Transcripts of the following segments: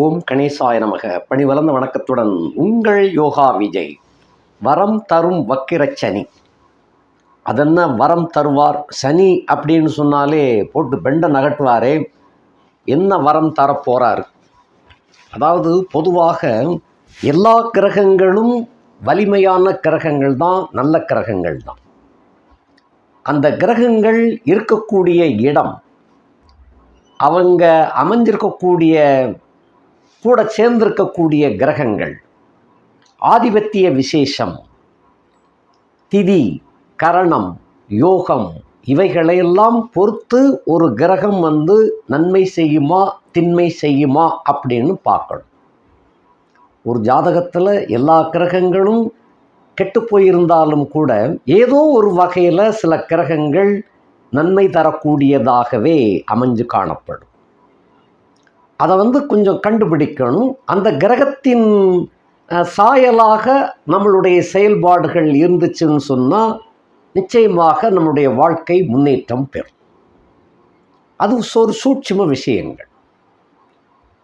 ஓம் கணேசாய நமக. பணிவளர்ந்த வணக்கத்துடன் உங்கள் யோகா விஜய். வரம் தரும் வக்கிரச் சனி. அதென்ன வரம் தருவார்? சனி அப்படின்னு சொன்னாலே போட்டு பெண்டை நகட்டுவாரே. என்ன வரம் தரப்போறார்? அதாவது பொதுவாக எல்லா கிரகங்களும் வலிமையான கிரகங்கள் தான் நல்ல கிரகங்கள் தான். அந்த கிரகங்கள் இருக்கக்கூடிய இடம் அவங்க அமைஞ்சிருக்கக்கூடிய கூட சேர்ந்திருக்கக்கூடிய கிரகங்கள். ஆதிபத்திய விசேஷம் திதி கரணம் யோகம் இவைகளையெல்லாம் பொறுத்து ஒரு கிரகம் வந்து நன்மை செய்யுமா திண்மை செய்யுமா அப்படின்னு பார்க்கணும். ஒரு ஜாதகத்தில் எல்லா கிரகங்களும் கெட்டு போயிருந்தாலும் கூட ஏதோ ஒரு வகையில் சில கிரகங்கள் நன்மை தரக்கூடியதாகவே அமைஞ்சு காணப்படும். அதை வந்து கொஞ்சம் கண்டுபிடிக்கணும். அந்த கிரகத்தின் சாயலாக நம்மளுடைய செயல்பாடுகள் இருந்துச்சுன்னு சொன்னால் நிச்சயமாக நம்முடைய வாழ்க்கை முன்னேற்றம் பெறும். அது ஒரு சூட்சும விஷயங்கள்.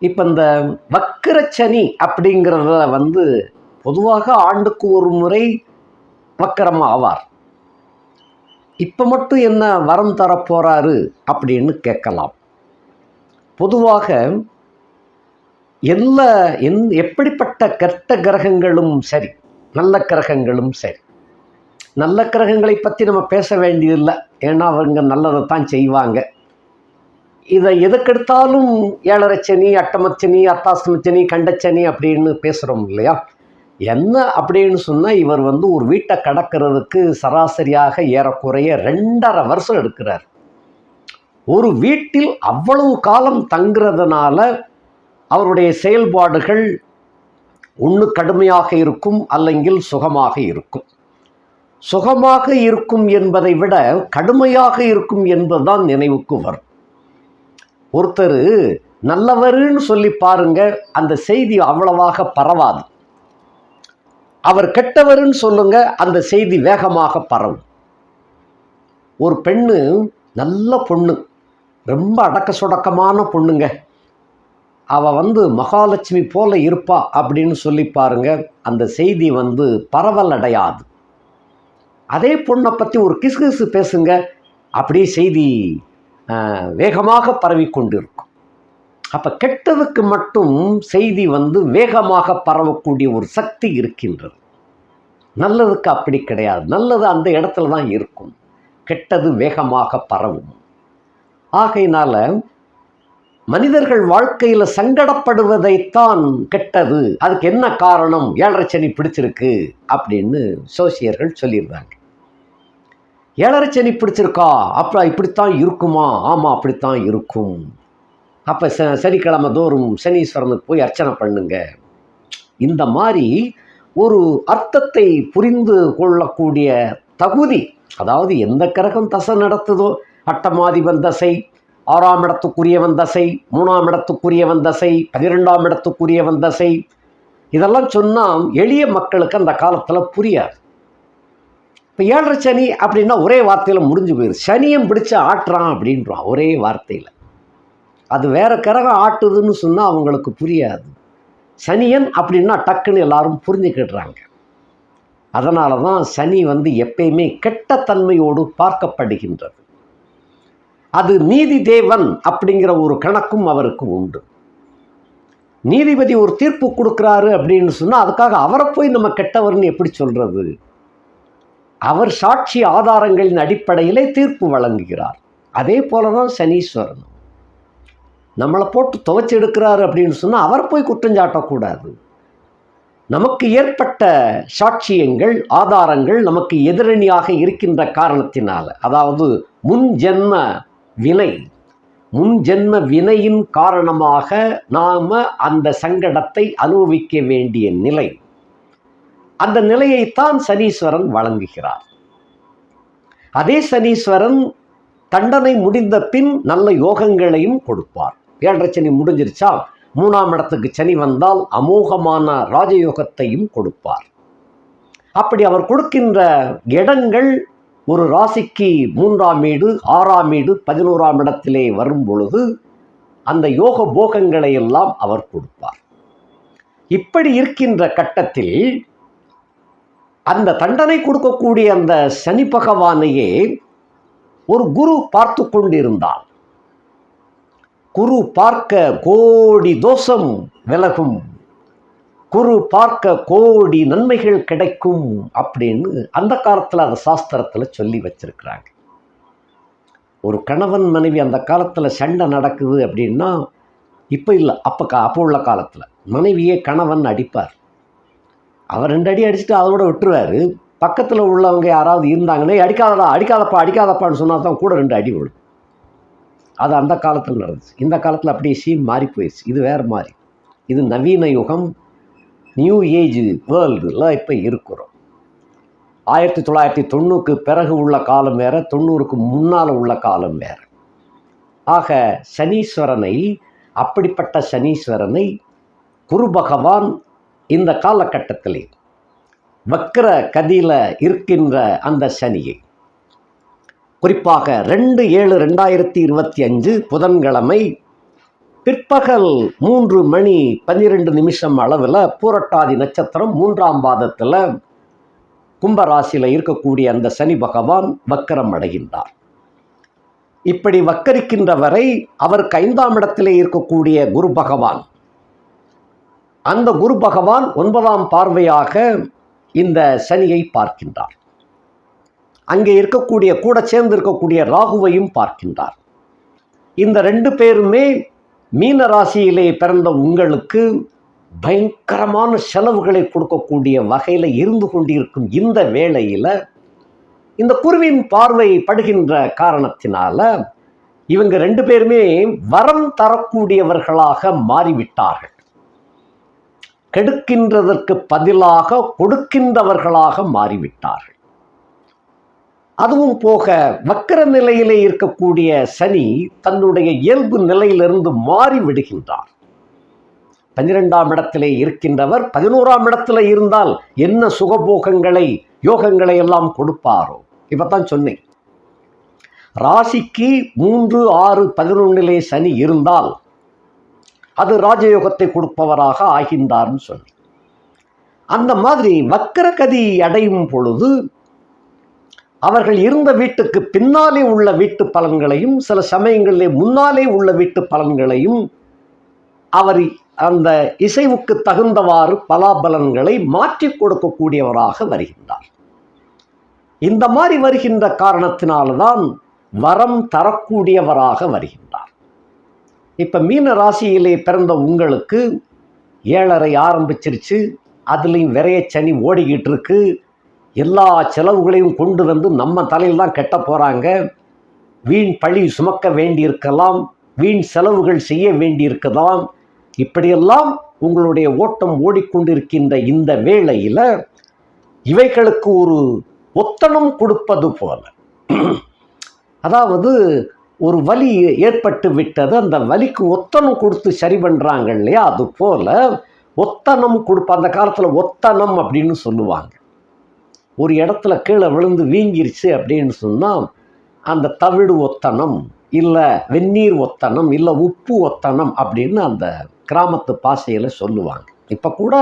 இப்போ இந்த வக்கிரச்சனி அப்படிங்கிறத வந்து பொதுவாக ஆண்டுக்கு ஒரு முறை வக்கரம் ஆவார். இப்போ மட்டும் என்ன வரம் தரப்போகிறாரு அப்படின்னு கேட்கலாம். பொதுவாக எல்லா எந் எப்படிப்பட்ட கெட்ட கிரகங்களும் சரி நல்ல கிரகங்களும் சரி. நல்ல கிரகங்களை பற்றி நம்ம பேச வேண்டியதில்லை. ஏன்னா அவங்க நல்லதை தான் செய்வாங்க. இதை எதுக்கெடுத்தாலும் ஏழரைச்சனி அட்டமச்சனி அர்த்தாசனச்சனி கண்டச்சனி அப்படின்னு பேசுகிறோம் இல்லையா? என்ன அப்படின்னு சொன்னால் இவர் வந்து ஒரு வீட்டை கடக்கிறதுக்கு சராசரியாக ஏறக்குறைய ரெண்டரை வருஷம் எடுக்கிறார். ஒரு வீட்டில் அவ்வளவு காலம் தங்குறதுனால அவருடைய செயல்பாடுகள் ஒன்று கடுமையாக இருக்கும் அல்லங்கில் சுகமாக இருக்கும். சுகமாக இருக்கும் என்பதை விட கடுமையாக இருக்கும் என்பதுதான் நினைவுக்கு வரும். ஒருத்தர் நல்லவருன்னு சொல்லி பாருங்க அந்த செய்தி அவ்வளவாக பரவாது. அவர் கெட்டவருன்னு சொல்லுங்க அந்த செய்தி வேகமாக பரவும். ஒரு பெண்ணு நல்ல பொண்ணு. ரொம்ப அடக்க சுடக்கமான பொண்ணுங்க. அவள் வந்து மகாலட்சுமி போல இருப்பா அப்படின்னு சொல்லி பாருங்க. அந்த செய்தி வந்து பரவல் அடையாது அதே பொண்ணை பற்றி ஒரு கிசுகிசு பேசுங்க. அப்படியே செய்தி வேகமாக பரவி கொண்டிருக்கும் அப்போ கெட்டதுக்கு மட்டும் செய்தி வந்து வேகமாக பரவக்கூடிய ஒரு சக்தி இருக்கின்றது. நல்லதுக்கு அப்படி கிடையாது. நல்லது அந்த இடத்துல தான் இருக்கும். கெட்டது வேகமாக பரவும். ஆகையினால மனிதர்கள் வாழ்க்கையில் சங்கடப்படுவதைத்தான் கெட்டது. அதுக்கு என்ன காரணம்? ஏழரை சனி பிடிச்சிருக்கு அப்படின்னு சோசியர்கள் சொல்லியிருந்தாங்க ஏழரை சனி பிடிச்சிருக்கா? அப்போ இப்படித்தான் இருக்குமா? ஆமாம் அப்படித்தான் இருக்கும். அப்போ ச சனிக்கிழமை தோறும் சனீஸ்வரனுக்கு போய் அர்ச்சனை பண்ணுங்க. இந்த மாதிரி ஒரு அர்த்தத்தை புரிந்து கொள்ளக்கூடிய தகுதி அதாவது எந்த கிரகம் தசை நடத்துதோ அட்டமாதிபன் தசை ஆறாம் இடத்துக்குரியவன் தசை மூணாம் இடத்துக்குரியவன் தசை பன்னிரெண்டாம் இடத்துக்குரியவன் தசை. இதெல்லாம் சொன்னால் எளிய மக்களுக்கு அந்த காலத்தில் புரியாது. இப்போ ஏழரை சனி அப்படின்னா ஒரே வார்த்தையில் முடிஞ்சு போயிடும் சனியும் பிடிச்சு ஆட்டுறான் அப்படின்றான் ஒரே வார்த்தையில். அது வேற கிரகம் ஆட்டுதுன்னு சொன்னால் அவங்களுக்கு புரியாது. சனியன் அப்படின்னா டக்குன்னு எல்லாரும் புரிஞ்சுக்கிடுறாங்க. அதனால தான் சனி வந்து எப்பயுமே கெட்ட தன்மையோடு பார்க்கப்படுகின்றது. அது நீதி தேவன் அப்படிங்கிற ஒரு கணக்கும் அவருக்கு உண்டு. நீதிபதி ஒரு தீர்ப்பு கொடுக்குறாரு அப்படின்னு சொன்னால் அதுக்காக அவரை போய் நம்ம கெட்டவர்னு எப்படி சொல்கிறது அவர் சாட்சி ஆதாரங்களின் அடிப்படையிலே தீர்ப்பு வழங்குகிறார். அதே போல தான் சனீஸ்வரன் நம்மளை போட்டு துவைச்சி எடுக்கிறாரு அப்படின்னு சொன்னால் அவரை போய் குற்றம் சாட்டக்கூடாது. நமக்கு ஏற்பட்ட சாட்சியங்கள் ஆதாரங்கள் நமக்கு எதிரணியாக இருக்கின்ற காரணத்தினால். அதாவது முன் ஜென்ம வினை. முன் ஜென்ம வினையின் காரணமாக நாம் அந்த சங்கடத்தை அனுபவிக்க வேண்டிய நிலை. அந்த நிலையைத்தான் சனீஸ்வரன் வழங்குகிறார். அதே சனீஸ்வரன் தண்டனை முடிந்த பின் நல்ல யோகங்களையும் கொடுப்பார். ஏழரை சனி முடிஞ்சிருச்சா? மூணாம் இடத்துக்கு சனி வந்தால் அமோகமான ராஜயோகத்தையும் கொடுப்பார். அப்படி அவர் கொடுக்கின்ற இடங்கள் ஒரு ராசிக்கு மூன்றாம் வீடு ஆறாம் வீடு பதினோராம் இடத்திலே வரும் பொழுது அந்த யோக போகங்களை எல்லாம் அவர் கொடுப்பார். இப்படி இருக்கின்ற கட்டத்தில் அந்த தண்டனை கொடுக்கக்கூடிய அந்த சனி பகவானையே ஒரு குரு பார்த்து கொண்டிருந்தார். குரு பார்க்க கோடி தோஷம் விலகும். குரு பார்க்க கோடி நன்மைகள் கிடைக்கும் அப்படின்னு அந்த காலத்தில் அந்த சாஸ்திரத்தில் சொல்லி வச்சிருக்கிறாங்க. ஒரு கணவன் மனைவி அந்த காலத்தில் சண்டை நடக்குது அப்படின்னா இப்போ இல்லை அப்போ கா அப்போ உள்ள காலத்தில். மனைவியே கணவன் அடிப்பார். அவர் ரெண்டு அடி அடிச்சுட்டு அதோட விட்டுருவார். பக்கத்தில் உள்ளவங்க யாராவது இருந்தாங்கன்னா அடிக்காதடா அடிக்காதப்பா அடிக்காதப்பான்னு சொன்னால் தான் கூட ரெண்டு அடி விடும் அது அந்த காலத்தில் நடந்துச்சு. இந்த காலத்தில் அப்படியே சீன் மாறி போயிடுச்சு இது வேறு மாதிரி இது நவீன யுகம். நியூ ஏஜ் வேர்ல்டில் இப்போ இருக்கிறோம். ஆயிரத்தி தொள்ளாயிரத்தி தொண்ணூறுக்கு பிறகு உள்ள காலம் வேறு தொண்ணூறுக்கு முன்னால் உள்ள காலம் வேறு. ஆக சனீஸ்வரனை அப்படிப்பட்ட சனீஸ்வரனை குரு பகவான் இந்த காலகட்டத்திலே வக்கர கதியில் இருக்கின்ற அந்த சனியை குறிப்பாக ரெண்டு ஏழு ரெண்டாயிரத்தி இருபத்தி அஞ்சு புதன்கிழமை பிற்பகல் மூன்று மணி பன்னிரெண்டு நிமிஷம் அளவில் பூரட்டாதி நட்சத்திரம் மூன்றாம் பாதத்தில் கும்பராசியில் இருக்கக்கூடிய அந்த சனி பகவான் வக்கரம் அடைகின்றார். இப்படி வக்கரிக்கின்ற வரை அவருக்கு ஐந்தாம் இடத்திலே இருக்கக்கூடிய குரு பகவான். அந்த குரு பகவான் ஒன்பதாம் பார்வையாக இந்த சனியை பார்க்கின்றார். அங்கே இருக்கக்கூடிய கூட சேர்ந்து இருக்கக்கூடிய ராகுவையும் பார்க்கின்றார். இந்த ரெண்டு பேருமே மீன ராசியிலே பிறந்த உங்களுக்கு பயங்கரமான செலவுகளை கொடுக்கக்கூடிய வகையில் இருந்து கொண்டிருக்கும் இந்த வேளையில் இந்த குருவின் பார்வை படுகின்ற காரணத்தினால இவங்க ரெண்டு பேருமே வரம் தரக்கூடியவர்களாக மாறிவிட்டார்கள். கெடுக்கின்றதற்கு பதிலாக கொடுக்கின்றவர்களாக மாறிவிட்டார்கள். அதுவும் போக வக்கர நிலையிலே இருக்கக்கூடிய சனி தன்னுடைய இயல்பு நிலையிலிருந்து மாறி விடுகின்றார் பன்னிரெண்டாம் இடத்திலே இருக்கின்றவர் பதினோராம் இடத்துல இருந்தால் என்ன சுகபோகங்களை யோகங்களை எல்லாம் கொடுப்பாரோ? இப்பதான் சொன்னேன். ராசிக்கு மூன்று ஆறு பதினொன்னிலே சனி இருந்தால் அது ராஜயோகத்தை கொடுப்பவராக ஆகின்றார்னு சொன்னேன். அந்த மாதிரி வக்கரகதி அடையும் பொழுது அவர்கள் இருந்த வீட்டுக்கு பின்னாலே உள்ள வீட்டு பலன்களையும் சில சமயங்களிலே முன்னாலே உள்ள வீட்டு பலன்களையும் அவர் அந்த இசைவுக்கு தகுந்தவாறு பலாபலன்களை மாற்றி கொடுக்கக்கூடியவராக வருகின்றார். இந்த மாதிரி வருகின்ற காரணத்தினால்தான் வரம் தரக்கூடியவராக வருகின்றார். இப்போ மீன ராசியிலே பிறந்த உங்களுக்கு ஏழரை ஆரம்பிச்சிருச்சு அதுலேயும் விரைய சனி ஓடிக்கிட்டு இருக்கு எல்லா செலவுகளையும் கொண்டு வந்து நம்ம தலையில் தான் கெட்ட போகிறாங்க வீண் பழி சுமக்க வேண்டியிருக்கலாம். வீண் செலவுகள் செய்ய வேண்டியிருக்கலாம். இப்படியெல்லாம் உங்களுடைய ஓட்டம் ஓடிக்கொண்டிருக்கின்ற இந்த வேளையில் இவைகளுக்கு ஒரு ஒத்தனம் கொடுப்பது போல. அதாவது ஒரு வலி ஏற்பட்டு விட்டது. அந்த வலிக்கு ஒத்தனம் கொடுத்து சரி பண்ணுறாங்க இல்லையா? அது போல் ஒத்தனம் கொடுப்ப அந்த காலத்தில் ஒத்தனம் அப்படின்னு சொல்லுவாங்க. ஒரு இடத்துல கீழே விழுந்து வீங்கிருச்சு அப்படின்னு சொன்னால் அந்த தவிடு ஒத்தனம் இல்லை வெந்நீர் ஒத்தனம் இல்லை உப்பு ஒத்தனம் அப்படின்னு அந்த கிராமத்து பாசையில் சொல்லுவாங்க. இப்போ கூட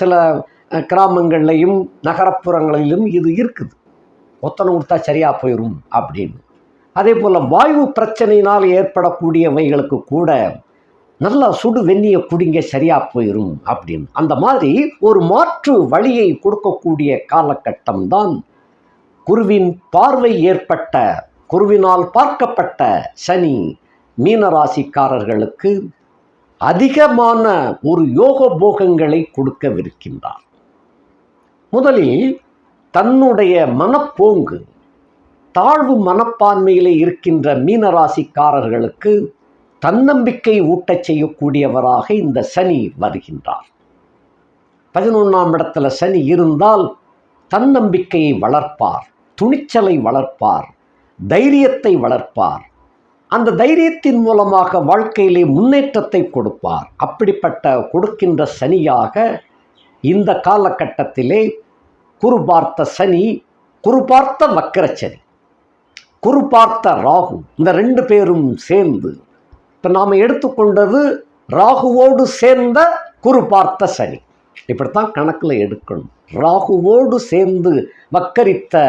சில கிராமங்கள்லையும் நகரப்புறங்களிலும் இது இருக்குது. ஒத்தனம் கொடுத்தா சரியாக போயிடும் அப்படின்னு. அதே போல் வாயு பிரச்சனையினால் ஏற்படக்கூடியவைகளுக்கு கூட நல்லா சுடு வெந்நியை குடிங்க சரியாக போயிடும் அப்படின்னு. அந்த மாதிரி ஒரு மாற்று வழியை கொடுக்கக்கூடிய காலகட்டம் தான் குருவின் பார்வை ஏற்பட்ட குருவினால் பார்க்கப்பட்ட சனி மீனராசிக்காரர்களுக்கு அதிகமான ஒரு யோக போகங்களை கொடுக்கவிருக்கின்றார். முதலில் தன்னுடைய மனப்போங்கு தாழ்வு மனப்பான்மையிலே இருக்கின்ற மீனராசிக்காரர்களுக்கு தன்னம்பிக்கை ஊட்டச் செய்யக்கூடியவராக இந்த சனி வருகின்றார். பதினொன்றாம் இடத்துல சனி இருந்தால் தன்னம்பிக்கையை வளர்ப்பார் துணிச்சலை வளர்ப்பார் தைரியத்தை வளர்ப்பார். அந்த தைரியத்தின் மூலமாக வாழ்க்கையிலே முன்னேற்றத்தை கொடுப்பார். அப்படிப்பட்ட கொடுக்கின்ற சனியாக இந்த காலகட்டத்திலே குரு பார்த்த சனி குரு பார்த்த வக்கர சனி குரு பார்த்த ராகு இந்த ரெண்டு பேரும் சேர்ந்து இப்போ நாம் எடுத்துக்கொண்டது ராகுவோடு சேர்ந்த குரு பார்த்த சனி. இப்படித்தான் கணக்கில் எடுக்கணும். ராகுவோடு சேர்ந்து வக்கரித்த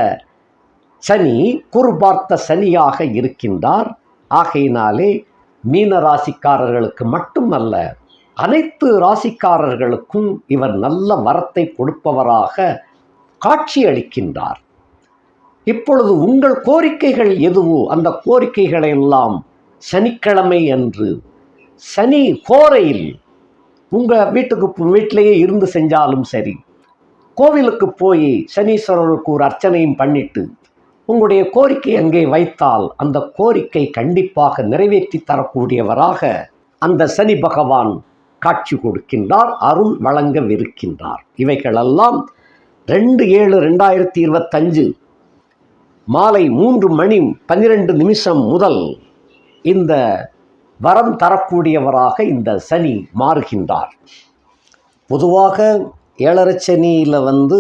சனி குரு பார்த்த சனியாக இருக்கின்றார். ஆகையினாலே மீன ராசிக்காரர்களுக்கு மட்டுமல்ல அனைத்து ராசிக்காரர்களுக்கும் இவர் நல்ல வரத்தை கொடுப்பவராக காட்சி அளிக்கின்றார். இப்பொழுது உங்கள் கோரிக்கைகள் எதுவோ அந்த கோரிக்கைகளை எல்லாம் சனிக்கிழமை அன்று சனி கோரையில் உங்கள் வீட்டுக்கு வீட்டிலேயே இருந்து செஞ்சாலும் சரி கோவிலுக்கு போய் சனீஸ்வரருக்கு ஒரு அர்ச்சனையும் பண்ணிட்டு உங்களுடைய கோரிக்கை அங்கே வைத்தால் அந்த கோரிக்கை கண்டிப்பாக நிறைவேற்றி தரக்கூடியவராக அந்த சனி பகவான் காட்சி கொடுக்கின்றார் அருள் வழங்கவிருக்கின்றார். இவைகளெல்லாம் ரெண்டு ஏழு ரெண்டாயிரத்தி இருபத்தஞ்சு மாலை மூன்று மணி பன்னிரெண்டு நிமிஷம் முதல் இந்த வரம் தரக்கூடியவராக இந்த சனி மாறுகின்றார். பொதுவாக ஏழரை சனியில் வந்து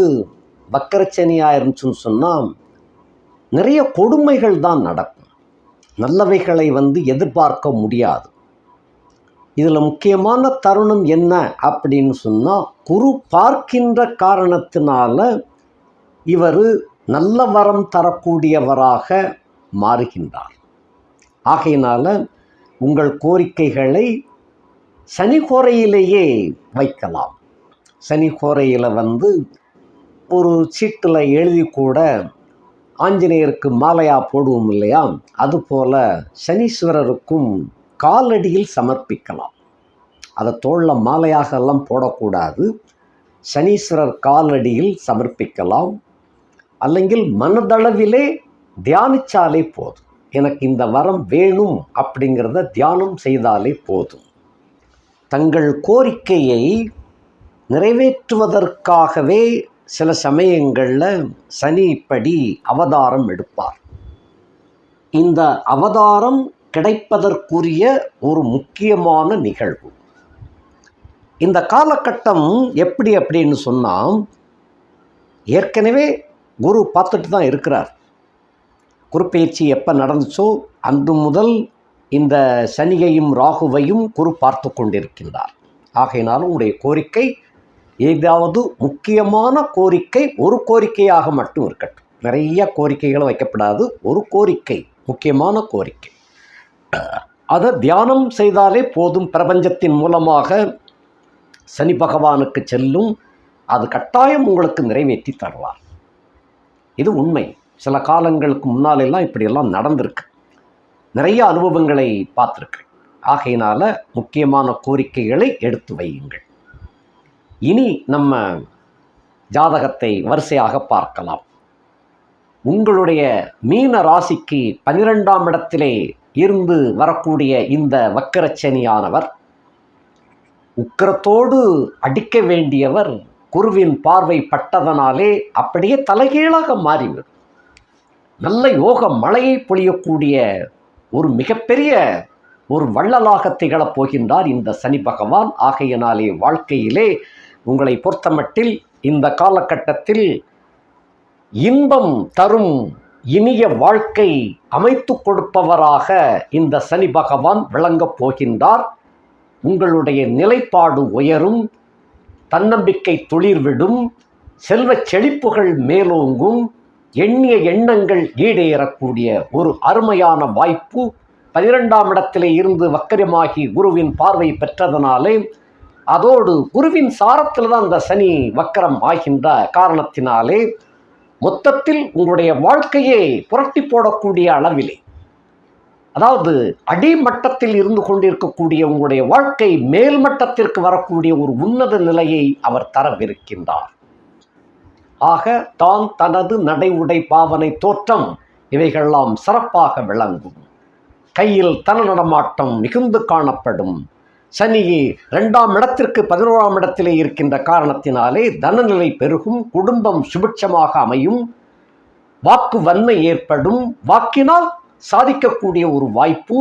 வக்கரச்சனியாக இருந்துச்சுன்னு சொன்னால் நிறைய கொடுமைகள் தான் நடக்கும். நல்லவைகளை வந்து எதிர்பார்க்க முடியாது. இதில் முக்கியமான தருணம் என்ன அப்படின்னு சொன்னால் குரு பார்க்கின்ற காரணத்தினால இவர் நல்ல வரம் தரக்கூடியவராக மாறுகின்றார். ஆகையினால் உங்கள் கோரிக்கைகளை சனி கோரையிலேயே வைக்கலாம். சனி கோரையில் வந்து ஒரு சீட்டில் எழுதி கூட ஆஞ்சநேயருக்கு மாலையாக போடுவோம் இல்லையா? அதுபோல் சனீஸ்வரருக்கும் காலடியில் சமர்ப்பிக்கலாம். அதை தோளில் மாலையாக எல்லாம் போடக்கூடாது. சனீஸ்வரர் காலடியில் சமர்ப்பிக்கலாம். அல்லங்கில் மனதளவிலே தியானிச்சாலே போதும். எனக்கு இந்த வரம் வேணும் அப்படிங்கிறத தியானம் செய்தாலே போதும். தங்கள் கோரிக்கையை நிறைவேற்றுவதற்காகவே சில சமயங்களில் சனி இப்படி அவதாரம் எடுப்பார். இந்த அவதாரம் கிடைப்பதற்குரிய ஒரு முக்கியமான நிகழ்வு. இந்த காலகட்டம் எப்படி அப்படின்னு சொன்னால் ஏற்கனவே குரு பார்த்துட்டு தான் இருக்கிறார். குருப்பெயர்ச்சி எப்போ நடந்துச்சோ அன்று முதல் இந்த சனியையும் ராகுவையும் குரு பார்த்து கொண்டிருக்கின்றார். ஆகையினாலும் உடைய கோரிக்கை ஏதாவது முக்கியமான கோரிக்கை ஒரு கோரிக்கையாக மட்டும் இருக்கட்டும். நிறைய கோரிக்கைகள் வைக்கப்படாது ஒரு கோரிக்கை முக்கியமான கோரிக்கை. அதை தியானம் செய்தாலே போதும். பிரபஞ்சத்தின் மூலமாக சனி பகவானுக்கு செல்லும் அது கட்டாயம் உங்களுக்கு நிறைவேற்றி தருவார். இது உண்மை. சில காலங்களுக்கு முன்னாலெல்லாம் இப்படியெல்லாம் நடந்திருக்கு. நிறைய அனுபவங்களை பார்த்துருக்கு ஆகையினால் முக்கியமான கோரிக்கைகளை எடுத்து வையுங்கள். இனி நம்ம ஜாதகத்தை வரிசையாக பார்க்கலாம். உங்களுடைய மீன ராசிக்கு பனிரெண்டாம் இடத்திலே இருந்து வரக்கூடிய இந்த வக்கரச்சனியானவர் உக்கிரத்தோடு அடிக்க வேண்டியவர் குருவின் பார்வை பட்டதனாலே அப்படியே தலைகீழாக மாறிவிடும். நல்ல யோக மழையை பொழியக்கூடிய ஒரு மிகப்பெரிய ஒரு வள்ளலாக திகழப் போகின்றார் இந்த சனி பகவான். ஆகையினாலே வாழ்க்கையிலே உங்களை பொறுத்தமட்டில் இந்த காலகட்டத்தில் இன்பம் தரும் இனிய வாழ்க்கை அமைத்து கொடுப்பவராக இந்த சனி பகவான் விளங்கப் போகின்றார். உங்களுடைய நிலைப்பாடு உயரும் தன்னம்பிக்கை துளிர்விடும் செல்வச் செழிப்புகள் மேலோங்கும். எண்ணிய எண்ணங்கள் ஈடேறக்கூடிய ஒரு அருமையான வாய்ப்பு. பனிரெண்டாம் இடத்திலே இருந்து வக்கரமாகி குருவின் பார்வை பெற்றதனாலே அதோடு குருவின் சாரத்தில் தான் அந்த சனி வக்கரம் ஆகின்ற காரணத்தினாலே மொத்தத்தில் உங்களுடைய வாழ்க்கையை புரட்டி போடக்கூடிய அளவிலே. அதாவது அடிமட்டத்தில் இருந்து கொண்டிருக்கக்கூடிய உங்களுடைய வாழ்க்கை மேல் மட்டத்திற்கு வரக்கூடிய ஒரு உன்னத நிலையை அவர் தரவிருக்கின்றார். ஆக தான் தனது நடை உடை பாவனை தோற்றம் இவைகளெல்லாம் சிறப்பாக விளங்கும். கையில் தன நடமாட்டம் மிகுந்து காணப்படும். சனி இரண்டாம் இடத்திற்கு பதினோராம் இடத்திலே இருக்கின்ற காரணத்தினாலே தனநிலை பெருகும் குடும்பம் சுபிட்சமாக அமையும் வாக்கு வன்மை ஏற்படும். வாக்கினால் சாதிக்கக்கூடிய ஒரு வாய்ப்பு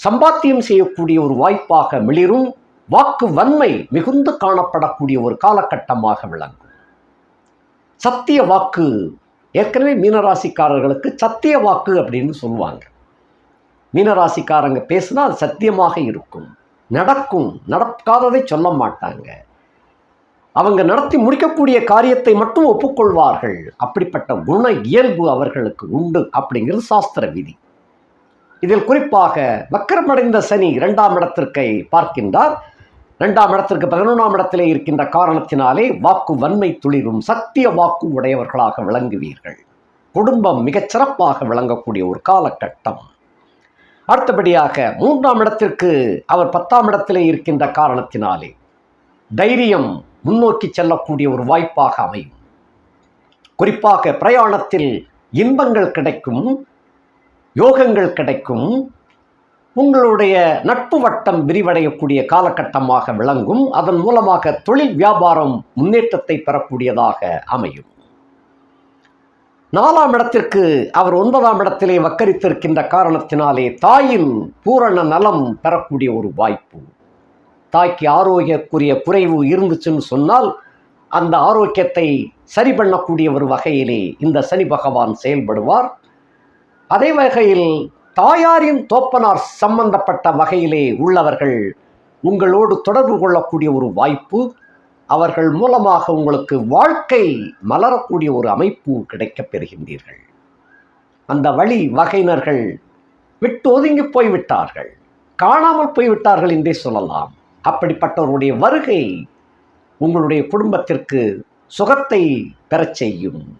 சம்பாத்தியம் செய்யக்கூடிய ஒரு வாய்ப்பாக மிளிரும். வாக்கு வன்மை மிகுந்து காணப்படக்கூடிய ஒரு காலகட்டமாக விளங்கும். சத்திய வாக்கு. ஏற்கனவே மீனராசிக்காரர்களுக்கு சத்திய வாக்கு அப்படின்னு சொல்லுவாங்க. மீனராசிக்காரங்க பேசுனா அது சத்தியமாக இருக்கும். நடக்கும். நடக்காததை சொல்ல மாட்டாங்க. அவங்க நடத்தி முடிக்கக்கூடிய காரியத்தை மட்டும் ஒப்புக்கொள்வார்கள். அப்படிப்பட்ட குண இயல்பு அவர்களுக்கு உண்டு அப்படிங்கிறது சாஸ்திர விதி. இதில் குறிப்பாக வக்கரமடைந்த சனி இரண்டாம் இடத்திற்கை பார்க்கின்றார். இரண்டாம் இடத்திற்கு பதினொன்றாம் இடத்திலே இருக்கின்ற காரணத்தினாலே வாக்கு வன்மை துளிரும் சத்திய வாக்கு உடையவர்களாக விளங்குவீர்கள். குடும்பம் மிகச் சிறப்பாக விளங்கக்கூடிய ஒரு காலகட்டம். அடுத்தபடியாக மூன்றாம் இடத்திற்கு அவர் பத்தாம் இடத்திலே இருக்கின்ற காரணத்தினாலே தைரியம் முன்னோக்கி செல்லக்கூடிய ஒரு வாய்ப்பாக அமையும். குறிப்பாக பிரயாணத்தில் இன்பங்கள் கிடைக்கும் யோகங்கள் கிடைக்கும் உங்களுடைய நட்பு வட்டம் விரிவடையக்கூடிய காலகட்டமாக விளங்கும். அதன் மூலமாக தொழில் வியாபாரம் முன்னேற்றத்தை பெறக்கூடியதாக அமையும். நாலாம் இடத்திற்கு அவர் ஒன்பதாம் இடத்திலே வக்கரித்திருக்கின்ற காரணத்தினாலே தாயின் பூரண நலம் பெறக்கூடிய ஒரு வாய்ப்பு. தாய்க்கு ஆரோக்கியக்குரிய குறைவு இருந்துச்சுன்னு சொன்னால் அந்த ஆரோக்கியத்தை சரி பண்ணக்கூடிய ஒரு வகையிலே இந்த சனி பகவான் செயல்படுவார். அதே வகையில் தாயாரின் தோப்பனார் சம்பந்தப்பட்ட வகையிலே உள்ளவர்கள் உங்களோடு தொடர்பு கொள்ளக்கூடிய ஒரு வாய்ப்பு அவர்கள் மூலமாக உங்களுக்கு வாழ்க்கை மலரக்கூடிய ஒரு அமைப்பு கிடைக்கப் பெறுகின்றீர்கள். அந்த வழி வகையினர்கள் விட்டு ஒதுங்கி போய்விட்டார்கள். காணாமல் போய்விட்டார்கள் என்றே சொல்லலாம். அப்படிப்பட்டவருடைய வருகை உங்களுடைய குடும்பத்திற்கு சுகத்தை பெறச் செய்யும்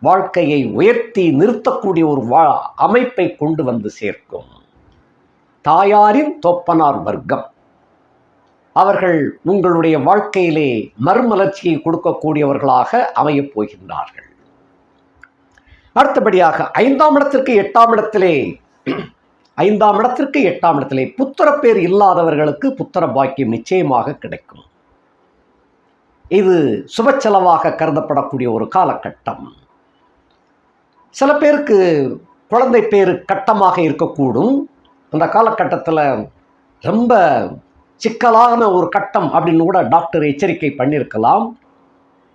வாழ்க்கையை உயர்த்தி நிறுத்தக்கூடிய ஒரு வா அமைப்பை கொண்டு வந்து சேர்க்கும். தாயாரின் தொப்பனார் வர்க்கம். அவர்கள் உங்களுடைய வாழ்க்கையிலே மறுமலர்ச்சியை கொடுக்கக்கூடியவர்களாக அமையப் போகின்றார்கள். அடுத்தபடியாக ஐந்தாம் இடத்திற்கு எட்டாம் இடத்திலே ஐந்தாம் இடத்திற்கு எட்டாம் இடத்திலே புத்திரப்பேர் இல்லாதவர்களுக்கு புத்திர பாக்கியம் நிச்சயமாக கிடைக்கும். இது சுபச்செலவாக கருதப்படக்கூடிய ஒரு காலகட்டம். சில பேருக்கு குழந்தை பேர் கட்டமாக இருக்கக்கூடும். அந்த காலகட்டத்தில் ரொம்ப சிக்கலான ஒரு கட்டம் அப்படின்னு கூட டாக்டர் எச்சரிக்கை பண்ணியிருக்கலாம்.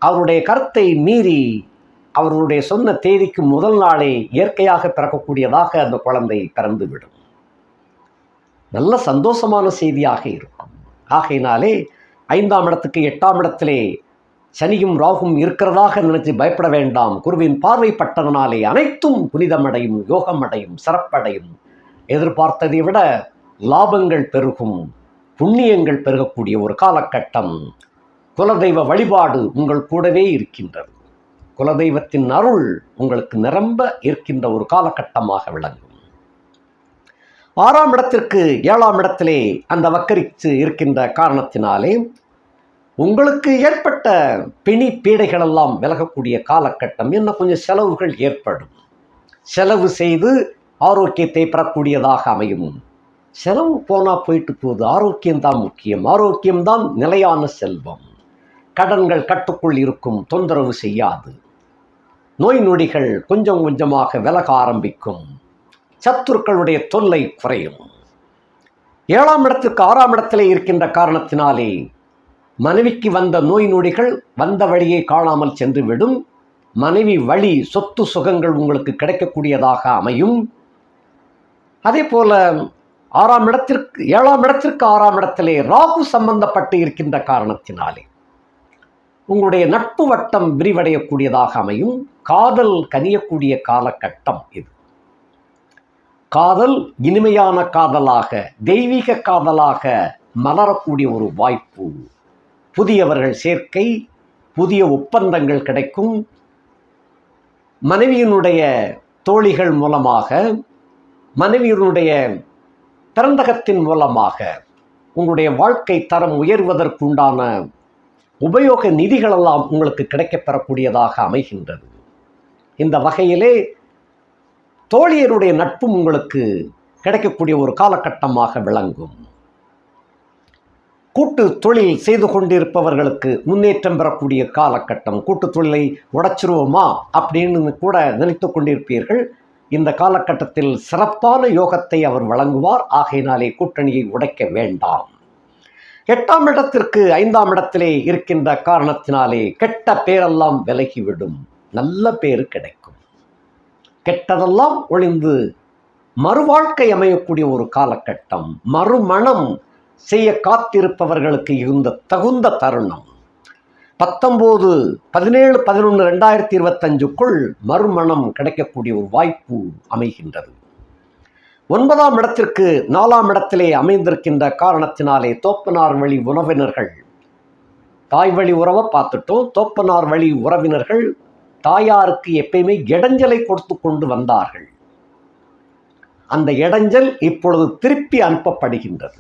அவருடைய கருத்தை மீறி அவருடைய சொன்ன தேதிக்கு முதல் நாளே இயற்கையாக பிறக்கக்கூடியதாக அந்த குழந்தை பிறந்துவிடும். நல்ல சந்தோஷமான செய்தியாக இருக்கும். ஆகையினாலே ஐந்தாம் இடத்துக்கு எட்டாம் இடத்திலே சனியும் ராகும் இருக்கிறதாக நினைத்து பயப்பட வேண்டாம். குருவின் பார்வை பட்டதனாலே அனைத்தும் புனிதமடையும் யோகமடையும் சிறப்படையும். எதிர்பார்த்ததை விட லாபங்கள் பெருகும் புண்ணியங்கள் பெருகக்கூடிய ஒரு காலகட்டம். குலதெய்வ வழிபாடு உங்கள் கூடவே இருக்கின்றது. குலதெய்வத்தின் அருள் உங்களுக்கு நிரம்ப இருக்கின்ற ஒரு காலகட்டமாக விளங்கும். ஆறாம் இடத்திற்கு ஏழாம் இடத்திலே அந்த வக்கரித்து இருக்கின்ற காரணத்தினாலே உங்களுக்கு ஏற்பட்ட பிணி பீடைகளெல்லாம் விலகக்கூடிய காலகட்டம் என்ன கொஞ்சம் செலவுகள் ஏற்படும். செலவு செய்து ஆரோக்கியத்தை பெறக்கூடியதாக அமையும். செலவு போனால் போயிட்டு போகுது. ஆரோக்கியம்தான் முக்கியம். ஆரோக்கியம்தான் நிலையான செல்வம். கடன்கள் கட்டுக்குள் இருக்கும் தொந்தரவு செய்யாது. நோய் நொடிகள் கொஞ்சம் கொஞ்சமாக விலக ஆரம்பிக்கும். சத்துருக்களுடைய தொல்லை குறையும். ஏழாம் இடத்துக்கு ஆறாம் இடத்திலே இருக்கின்ற காரணத்தினாலே மனைவிக்கு வந்த நோய் நொடிகள் வந்த வழியை காணாமல் சென்றுவிடும். மனைவி வழி சொத்து சுகங்கள் உங்களுக்கு கிடைக்கக்கூடியதாக அமையும். அதே போல ஆறாம் இடத்திற்கு ஏழாம் இடத்திற்கு ஆறாம் இடத்திலே ராகு சம்பந்தப்பட்டு இருக்கின்ற காரணத்தினாலே உங்களுடைய நட்பு வட்டம் விரிவடையக்கூடியதாக அமையும். காதல் கனியக்கூடிய காலகட்டம் இது. காதல் இனிமையான காதலாக தெய்வீக காதலாக மலரக்கூடிய ஒரு வாய்ப்பு புதியவர்கள் சேர்க்கை புதிய ஒப்பந்தங்கள் கிடைக்கும். மனைவியினுடைய தோழிகள் மூலமாக மனைவியினுடைய பிறந்தகத்தின் மூலமாக உங்களுடைய வாழ்க்கை தரம் உயர்வதற்குண்டான உபயோக நிதிகளெல்லாம் உங்களுக்கு கிடைக்கப்பெறக்கூடியதாக அமைகின்றது. இந்த வகையிலே தோழியருடைய நட்பும் உங்களுக்கு கிடைக்கக்கூடிய ஒரு காலகட்டமாக விளங்கும். கூட்டு தொழில் செய்து கொண்டிருப்பவர்களுக்கு முன்னேற்றம் பெறக்கூடிய காலகட்டம். கூட்டு தொழிலை உடைச்சிருவோமா அப்படின்னு கூட நினைத்து கொண்டிருப்பீர்கள். இந்த காலகட்டத்தில் சிறப்பான யோகத்தை அவர் வழங்குவார். ஆகையினாலே கூட்டணியை உடைக்க வேண்டாம். எட்டாம் இடத்திற்கு ஐந்தாம் இடத்திலே இருக்கின்ற காரணத்தினாலே கெட்ட பேரெல்லாம் விலகிவிடும். நல்ல பேர் கிடைக்கும். கெட்டதெல்லாம் ஒளிந்து மறுவாழ்க்கை அமையக்கூடிய ஒரு காலகட்டம். மறுமணம் செய்ய காத்திருப்பவர்களுக்கு இருந்த தகுந்த தருணம். பத்தொம்போது பதினேழு பதினொன்று ரெண்டாயிரத்தி இருபத்தஞ்சுக்குள் மறுமணம் கிடைக்கக்கூடிய ஒரு வாய்ப்பு அமைகின்றது. ஒன்பதாம் இடத்திற்கு நாலாம் இடத்திலே அமைந்திருக்கின்ற காரணத்தினாலே தோப்பனார் வழி உறவினர்கள் தாய் வழி உறவை பார்த்துட்டோம். தோப்பனார் வழி உறவினர்கள் தாயாருக்கு எப்பயுமே இடைஞ்சலை கொடுத்து கொண்டு வந்தார்கள். அந்த இடைஞ்சல் இப்பொழுது திருப்பி அனுப்பப்படுகின்றது.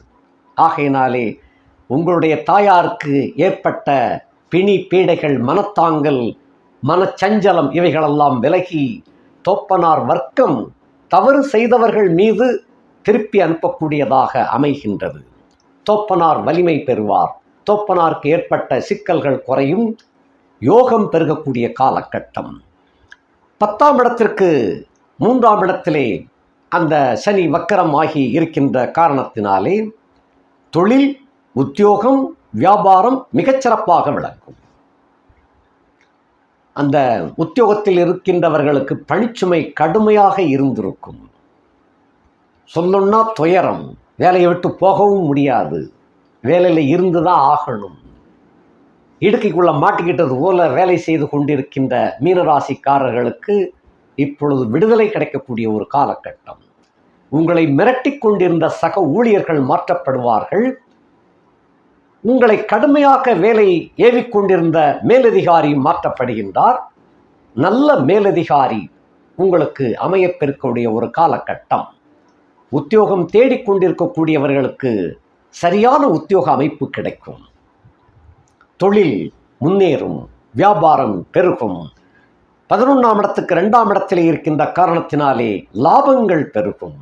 ஆகையினாலே உங்களுடைய தாயாருக்கு ஏற்பட்ட பிணி பீடைகள் மனத்தாங்கல் மனச்சஞ்சலம் இவைகளெல்லாம் விலகி தோப்பனார் வர்க்கம் தவறு செய்தவர்கள் மீது திருப்பி அனுப்பக்கூடியதாக அமைகின்றது. தோப்பனார் வலிமை பெறுவார். தோப்பனாருக்கு ஏற்பட்ட சிக்கல்கள் குறையும். யோகம் பெருகக்கூடிய காலகட்டம். பத்தாம் இடத்திற்கு மூன்றாம் இடத்திலே அந்த சனி வக்கரம் ஆகி இருக்கின்ற காரணத்தினாலே தொழில் உத்தியோகம் வியாபாரம் மிகச்சிறப்பாக விளங்கும். அந்த உத்தியோகத்தில் இருக்கின்றவர்களுக்கு பணிச்சுமை கடுமையாக இருந்திருக்கும். சொல்லணும்னா துயரம் வேலையை விட்டு போகவும் முடியாது. வேலையில் இருந்து தான் ஆகணும். இடுக்கைக்குள்ளே மாட்டிக்கிட்டது போல வேலை செய்து கொண்டிருக்கின்ற மீனராசிக்காரர்களுக்கு இப்பொழுது விடுதலை கிடைக்கக்கூடிய ஒரு காலகட்டம். உங்களை மிரட்டி கொண்டிருந்த சக ஊழியர்கள் மாற்றப்படுவார்கள். உங்களை கடுமையாக வேலை ஏவிக்கொண்டிருந்த மேலதிகாரி மாற்றப்படுகின்றார். நல்ல மேலதிகாரி உங்களுக்கு அமையப்பெருக்கக்கூடிய ஒரு காலகட்டம். உத்தியோகம் தேடிக்கொண்டிருக்கக்கூடியவர்களுக்கு சரியான உத்தியோக அமைப்பு கிடைக்கும். தொழில் முன்னேறும் வியாபாரம் பெருகும். பதினொன்றாம் இடத்துக்கு ரெண்டாம் இடத்திலே இருக்கின்ற காரணத்தினாலே லாபங்கள் பெருகும்.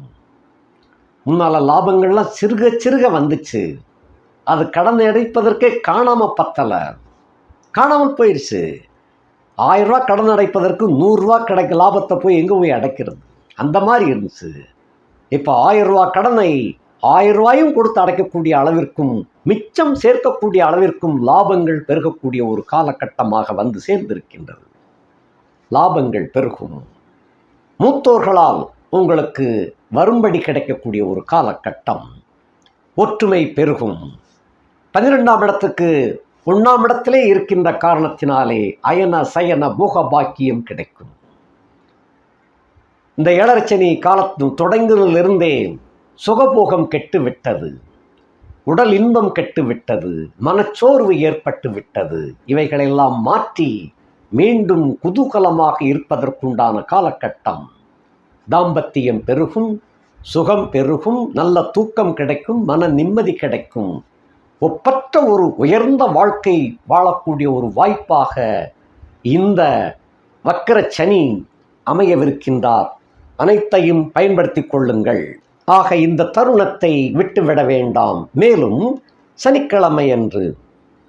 முன்னால் லாபங்கள்லாம் சிறுக சிறுக வந்துச்சு. அது கடன் அடைப்பதற்கே காணாமல் பத்தலை. காணாமல் போயிடுச்சு ஆயிரரூவா கடன் அடைப்பதற்கு நூறுரூவா கிடைக்க லாபத்தை போய் எங்கே போய் அடைக்கிறது? அந்த மாதிரி இருந்துச்சு. இப்போ ஆயிரரூவா கடனை ஆயிரரூவாயும் கொடுத்து அடைக்கக்கூடிய அளவிற்கும் மிச்சம் சேர்க்கக்கூடிய அளவிற்கும் லாபங்கள் பெருகக்கூடிய ஒரு காலகட்டமாக வந்து சேர்ந்திருக்கின்றது. லாபங்கள் பெருகும். மூத்தோர்களால் உங்களுக்கு வரும்படி கிடைக்கக்கூடிய ஒரு காலகட்டம் ஒற்றுமை பெருகும். பன்னிரெண்டாம் இடத்துக்கு ஒன்றாம் இடத்திலே இருக்கின்ற காரணத்தினாலே அயன சயன போக பாக்கியம் கிடைக்கும். இந்த ஏழரச்சனி காலத்து தொடங்குதலிருந்தே சுகபோகம் கெட்டு விட்டது உடல் இன்பம் கெட்டு விட்டது மனச்சோர்வு ஏற்பட்டு விட்டது இவைகளெல்லாம் மாற்றி மீண்டும் குதூகலமாக இருப்பதற்குண்டான காலகட்டம். தாம்பத்தியம் பெருகும் சுகம் பெருகும் நல்ல தூக்கம் கிடைக்கும் மன நிம்மதி கிடைக்கும். ஒப்பற்ற ஒரு உயர்ந்த வாழ்க்கை வாழக்கூடிய ஒரு வாய்ப்பாக இந்த வக்கர சனி அமையவிருக்கின்றார். அனைத்தையும் பயன்படுத்தி கொள்ளுங்கள். ஆக இந்த தருணத்தை விட்டுவிட வேண்டாம். மேலும் சனிக்கிழமை அன்று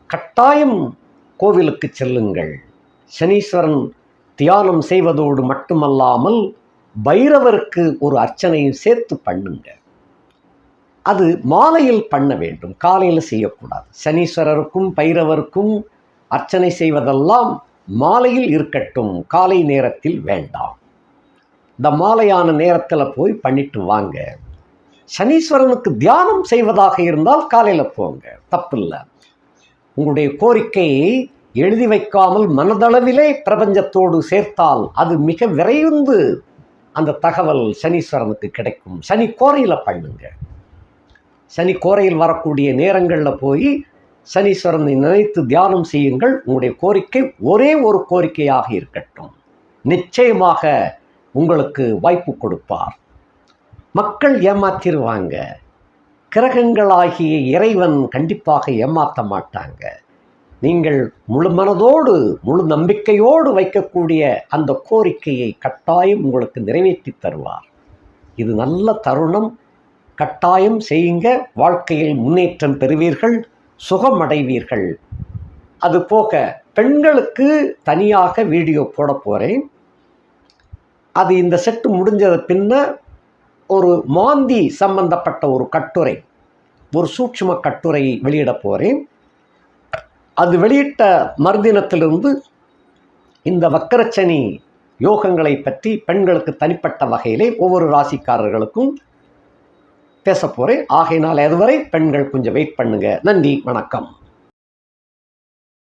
கட்டாயம் கோவிலுக்கு செல்லுங்கள். சனீஸ்வரன் தியானம் செய்வதோடு மட்டுமல்லாமல் பைரவருக்கு ஒரு அர்ச்சனையும் சேர்த்து பண்ணுங்க. அது மாலையில் பண்ண வேண்டும். காலையில் செய்யக்கூடாது. சனீஸ்வரருக்கும் பைரவருக்கும் அர்ச்சனை செய்வதெல்லாம் மாலையில் இருக்கட்டும். காலை நேரத்தில் வேண்டாம். இந்த மாலையான நேரத்தில் போய் பண்ணிட்டு வாங்க. சனீஸ்வரனுக்கு தியானம் செய்வதாக இருந்தால் காலையில் போங்க. தப்பில்லை. உங்களுடைய கோரிக்கையை எழுதி வைக்காமல் மனதளவிலே பிரபஞ்சத்தோடு சேர்த்தால் அது மிக விரைந்து அந்த தகவல் சனீஸ்வரனுக்கு கிடைக்கும். சனி கோரையில் பண்ணுங்க. சனி கோரையில் வரக்கூடிய நேரங்களில் போய் சனீஸ்வரனை நினைத்து தியானம் செய்யுங்கள். உங்களுடைய கோரிக்கை ஒரே ஒரு கோரிக்கையாக இருக்கட்டும். நிச்சயமாக உங்களுக்கு வாய்ப்பு கொடுப்பார். மக்கள் ஏமாத்திருவாங்க. கிரகங்களாகிய இறைவன் கண்டிப்பாக ஏமாற்ற மாட்டாங்க. நீங்கள் முழு மனதோடு முழு நம்பிக்கையோடு வைக்கக்கூடிய அந்த கோரிக்கையை கட்டாயம் உங்களுக்கு நிறைவேற்றி தருவார். இது நல்ல தருணம். கட்டாயம் செய்யுங்க. வாழ்க்கையில் முன்னேற்றம் பெறுவீர்கள். சுகம் அடைவீர்கள். அது போக பெண்களுக்கு தனியாக வீடியோ போட போகிறேன் அது இந்த செட்டு முடிஞ்சது பின்ன ஒரு மாந்தி சம்பந்தப்பட்ட ஒரு கட்டுரை ஒரு சூட்சும கட்டுரை வெளியிட போகிறேன் அது வெளியிட்ட மறுதினத்திலிருந்து இந்த வக்கரச்சனி யோகங்களை பற்றி பெண்களுக்கு தனிப்பட்ட வகையிலே ஒவ்வொரு ராசிக்காரர்களுக்கும் பேச போகிறேன் ஆகையினால் அதுவரை பெண்கள் கொஞ்சம் வெயிட் பண்ணுங்க. நன்றி வணக்கம்.